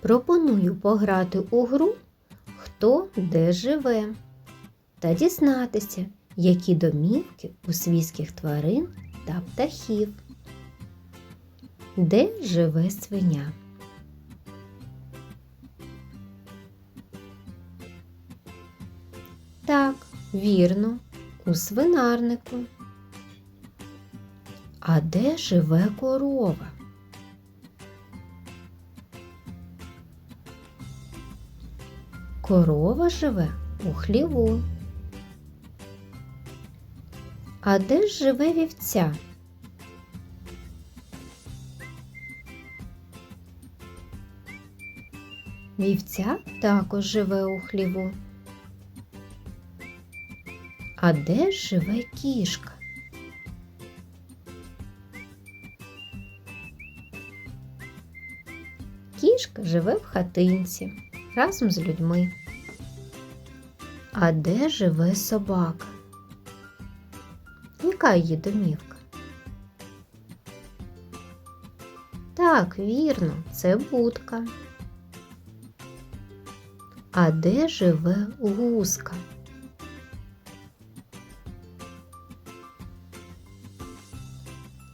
Пропоную пограти у гру Хто де живе та дізнатися, які домівки у свійських тварин та птахів. Де живе свиня? Так, вірно, у свинарнику. А де живе корова? Корова живе у хліву. А де ж живе вівця? Вівця також живе у хліву. А де ж живе кішка? Кішка живе в хатинці разом з людьми. А де живе собака? Яка її домівка? Так, вірно, це будка. А де живе гуска?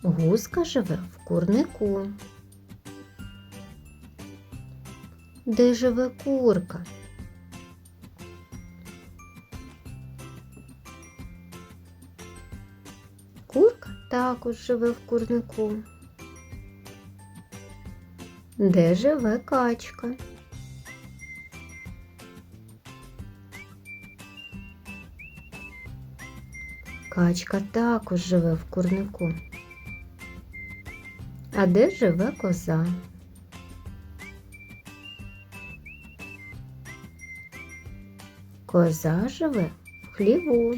Гуска живе в курнику. Де живе курка? Курка також живе в курнику. Де живе качка? Качка також живе в курнику. А де живе коза? Коза живе в хліву.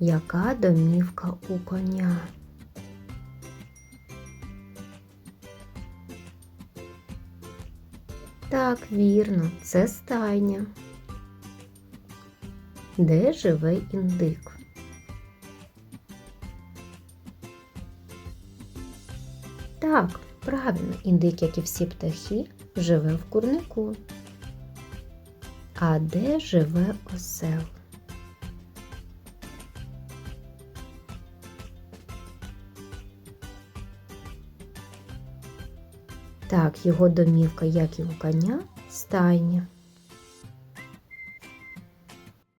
Яка домівка у коня? Так, вірно, це стайня. Де живе індик? Так, правильно, індик, як і всі птахи, живе в курнику. А де живе осел? Так, його домівка, як і у коня, стайня.